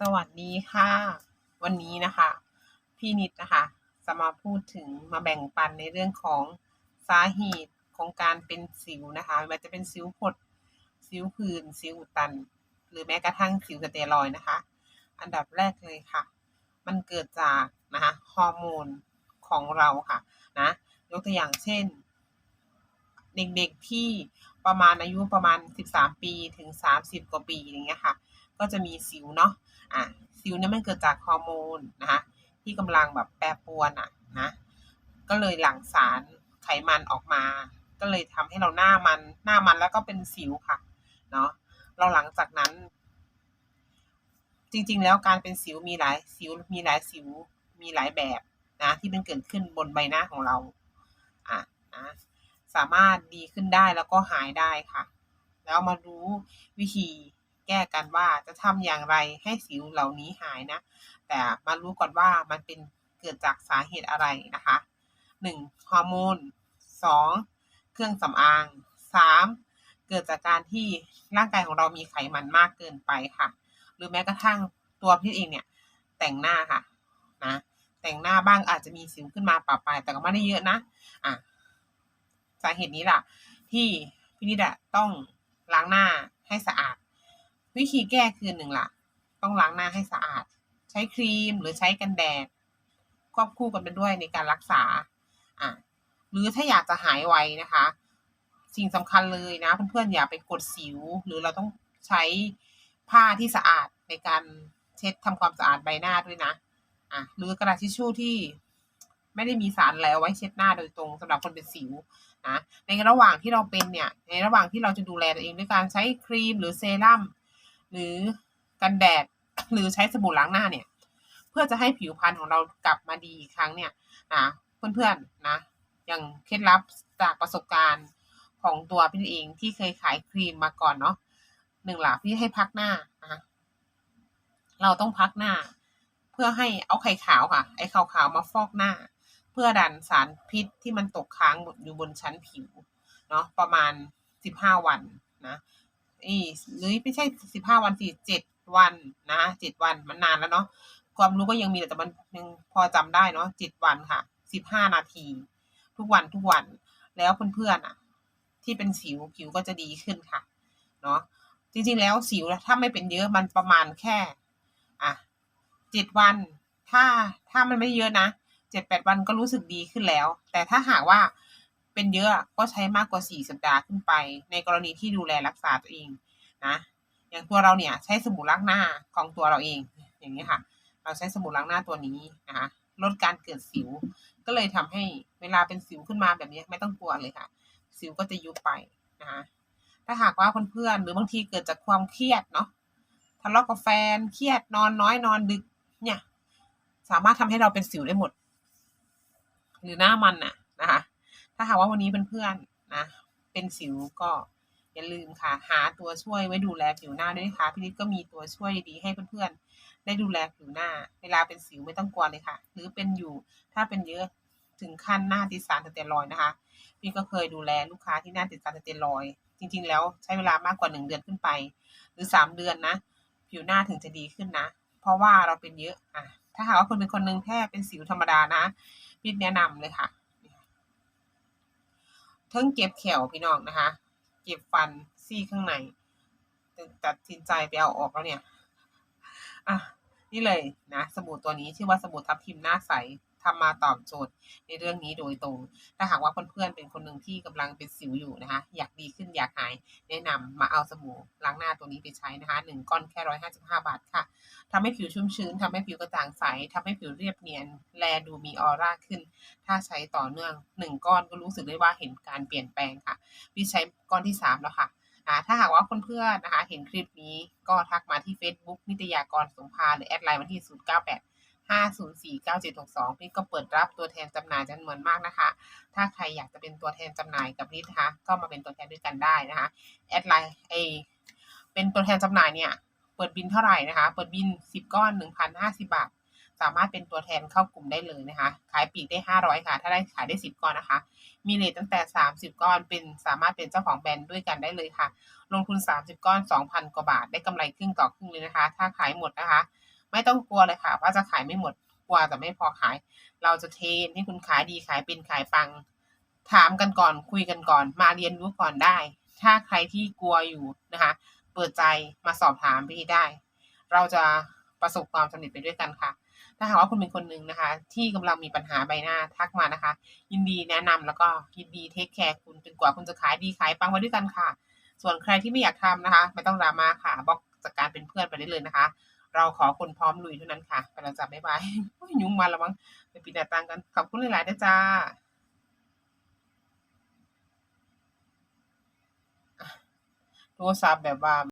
สวัสดีค่ะ วันนี้นะคะ พี่นิดนะคะ จะมาพูดถึงมาแบ่งปันในเรื่องของสาเหตุของการเป็นสิวนะคะไม่ว่าจะเป็นสิวผดสิวผื่นสิวอุดตัน หรือแม้กระทั่งสิวสเตียรอยนะคะ อันดับแรกเลยค่ะ มันเกิดจากนะคะฮอร์โมนของเราค่ะนะยกตัวอย่างเช่น เด็กๆที่ประมาณอายุประมาณ 13 ปีถึง 30 กว่าปีอย่างเงี้ยค่ะ ก็จะมีสิวเนาะ อะสิวเนี่ยมันเกิดจากฮอร์โมนนะคะที่กำลังแบบแปรปรวนอะนะก็เลยหลั่งสารไขมันออกมา ก็เลยทำให้เราหน้ามันหน้ามันแล้วก็เป็นสิวค่ะเนาะเราหลังจากนั้น จริงๆ แล้วการเป็นสิวมีหลายสิวมีหลายสิวมีหลายแบบนะที่มันเกิดขึ้นบนใบหน้าของเราอะนะสามารถดีขึ้นได้แล้วก็หายได้ค่ะ แล้วมารู้วิธี แก้กันว่าจะทำอย่างไรให้สิวเหล่านี้หายนะ แต่มารู้ก่อนว่ามันเป็นเกิดจากสาเหตุอะไรนะคะหนึ่งฮอร์โมนสองเครื่องสำอางสามเกิดจากการที่ร่างกายของเรามีไขมันมากเกินไปค่ะ หรือแม้กระทั่งตัวพี่เองเนี่ยแต่งหน้าค่ะนะแต่งหน้าบ้างอาจจะมีสิวขึ้นมาปะปายแต่ก็ไม่ได้เยอะนะอะสาเหตุนี้ล่ะ ที่พี่นิดะต้องล้างหน้าให้สะอาด วิธีแก้คือหนึ่งล่ะต้องล้างหน้าให้สะอาด ใช้ครีมหรือใช้กันแดดควบคู่กันไปด้วยในการรักษาอะหรือถ้าอยากจะหายไวนะคะ สิ่งสำคัญเลยนะเพื่อนๆอย่าไปกดสิว หรือเราต้องใช้ผ้าที่สะอาดในการเช็ดทำความสะอาดใบหน้าด้วยนะอะหรือกระดาษทิชชู่ที่ไม่ได้มีสารแล้วไว้เช็ดหน้าโดยตรงสำหรับคนเป็นสิวนะในระหว่างที่เราเป็นเนี่ยในระหว่างที่เราจะดูแลตัวเองด้วยการใช้ครีมหรือเซรั่ม หรือกันแดดหรือใช้สบู่ล้างหน้าเนี่ย เพื่อจะให้ผิวพรรณของเรากลับมาดีอีกครั้งเนี่ยนะเพื่อนๆนะอย่างเคล็ดลับจากประสบการณ์ของตัวพี่เองที่เคยขายครีมมาก่อนเนาะหนึ่งหลักพี่ให้พักหน้านะเราต้องพักหน้า เพื่อให้เอาไข่ขาวค่ะ ไอ้ขาวๆมาฟอกหน้า เพื่อดันสารพิษที่มันตกค้างอยู่บนชั้นผิว เนาะประมาณสิบห้าวันนะ อีหรือไม่ใช่สิบห้าวันสี่เจ็ดวันนะเจ็ดวันมันนานแล้วเนาะความรู้ก็ยังมีแต่มันยังพอจำได้เนาะเจ็ดวันค่ะสิบห้านาที ทุกวันทุกวัน แล้วเพื่อนๆอะ ที่เป็นสิวผิวก็จะดีขึ้นค่ะ เนาะจริงๆแล้วสิวถ้าไม่เป็นเยอะมันประมาณแค่ อะเจ็ดวัน ถ้าถ้ามันไม่เยอะนะเจ็ดแปดวันก็รู้สึกดีขึ้นแล้ว แต่ถ้าหากว่า เป็นเยอะก็ใช้มากกว่าสี่สัปดาห์ขึ้นไป ในกรณีที่ดูแลรักษาตัวเองนะอย่างตัวเราเนี่ยใช้สบู่ล้างหน้าของตัวเราเอง อย่างนี้ค่ะ เราใช้สบู่ล้างหน้าตัวนี้นะคะลดการเกิดสิว ก็เลยทำให้เวลาเป็นสิวขึ้นมาแบบนี้ไม่ต้องกลัวเลยค่ะ สิวก็จะยุบไปนะคะถ้าหากว่าเพื่อนๆหรือบางทีเกิดจากความเครียดเนาะทะเลาะกับแฟนเครียดนอนน้อยนอนดึกเนี่ย สามารถทำให้เราเป็นสิวได้หมด หรือหน้ามันน่ะนะคะ ถ้าหากว่าวันนี้เพื่อนๆนะเป็นสิวก็อย่าลืมค่ะ หาตัวช่วยไว้ดูแลผิวหน้าด้วยนะคะพี่นิดก็มีตัวช่วยดีๆให้เพื่อนๆ ได้ดูแลผิวหน้า เวลาเป็นสิวไม่ต้องกลัวเลยค่ะ หรือเป็นอยู่ถ้าเป็นเยอะถึงขั้นหน้าติดสารสเตียรอยนะคะ พี่ก็เคยดูแลลูกค้าที่หน้าติดสารสเตียรอย จริง ๆ แล้วใช้เวลามากกว่าหนึ่งเดือนขึ้นไป หรือสามเดือนนะ ผิวหน้าถึงจะดีขึ้นนะ เพราะว่าเราเป็นเยอะอะถ้าหากว่าคุณเป็นคนหนึ่งแค่เป็นสิวธรรมดานะพี่แนะนำเลยค่ะ เพิ่งเก็บแขวพี่น้องนะคะ เก็บฟันซี่ข้างในตัดสินใจไปเอาออกแล้วเนี่ย อะ นี่เลยนะ สบู่ตัวนี้ชื่อว่าสบู่ทับทิมหน้าใส ทำมาตอบโจทย์ในเรื่องนี้โดยตรง ถ้าหากว่าเพื่อนๆเป็นคนหนึ่งที่กำลังเป็นสิวอยู่นะคะ อยากดีขึ้นอยากหาย แนะนำมาเอาสบู่ล้างหน้าตัวนี้ไปใช้นะคะหนึ่งก้อนแค่ร้อยห้าสิบห้าบาทค่ะทำให้ผิวชุ่มชื้นทำให้ผิวกระจ่างใสทำให้ผิวเรียบเนียน แลดูมีออร่าขึ้น ถ้าใช้ต่อเนื่องหนึ่งก้อนก็รู้สึกได้ว่าเห็นการเปลี่ยนแปลงค่ะพี่ใช้ก้อนที่สามแล้วค่ะถ้าหากว่าเพื่อนๆนะคะ เห็นคลิปนี้ก็ทักมาที่ Facebook นิตยากรสงพาหรือแอดไลน์มาที่ 0 5 0 4 9 7 6 2พี่ก็เปิดรับตัวแทนจำหน่ายจำนวนมากนะคะ ถ้าใครอยากจะเป็นตัวแทนจำหน่ายกับนิดนะคะ ก็มาเป็นตัวแทนด้วยกันได้นะคะ แอดไลน์เอเป็นตัวแทนจำหน่ายเนี่ย เปิดบินเท่าไหร่นะคะ เปิดบิน 10 ก้อน 1,050 บาท สามารถเป็นตัวแทนเข้ากลุ่มได้เลยนะคะ ขายปีกได้ 500 ค่ะ ถ้าได้ขายได้ 10 ก้อนนะคะ มีเลทตั้งแต่ 30 ก้อน เป็นสามารถเป็นเจ้าของแบรนด์ด้วยกันได้เลยค่ะ ลงทุน 30 ก้อน 2,000 กว่าบาท ได้กำไรครึ่งต่อครึ่งเลยนะคะ ถ้าขายหมดนะคะ ไม่ต้องกลัวเลยค่ะ ว่าจะขายไม่หมดกลัวแต่ไม่พอขาย เราจะเทรนให้คุณขายดีขายเป็นขายปัง ถามกันก่อนคุยกันก่อน มาเรียนรู้ก่อนได้ ถ้าใครที่กลัวอยู่นะคะ เปิดใจมาสอบถามพี่ได้ เราจะประสบความสำเร็จไปด้วยกันค่ะ ถ้าหากว่าคุณเป็นคนหนึ่งนะคะ ที่กำลังมีปัญหาใบหน้าทักมานะคะ ยินดีแนะนำแล้วก็ยินดีเทคแคร์คุณจนกว่าคุณจะขายดีขายปังมาด้วยกันค่ะ ส่วนใครที่ไม่อยากทำนะคะ ไม่ต้องดราม่าค่ะบล็อกจากการเป็นเพื่อนไปได้เลยนะคะ เราขอคนพร้อมลุยเท่านั้นค่ะไปแล้วจ้ะบ๊ายบายยุงมาแล้วมั้งไปปิดหน้าต่างกัน ขอบคุณหลายๆนะจ้าอะโทรศัพท์แบบว่า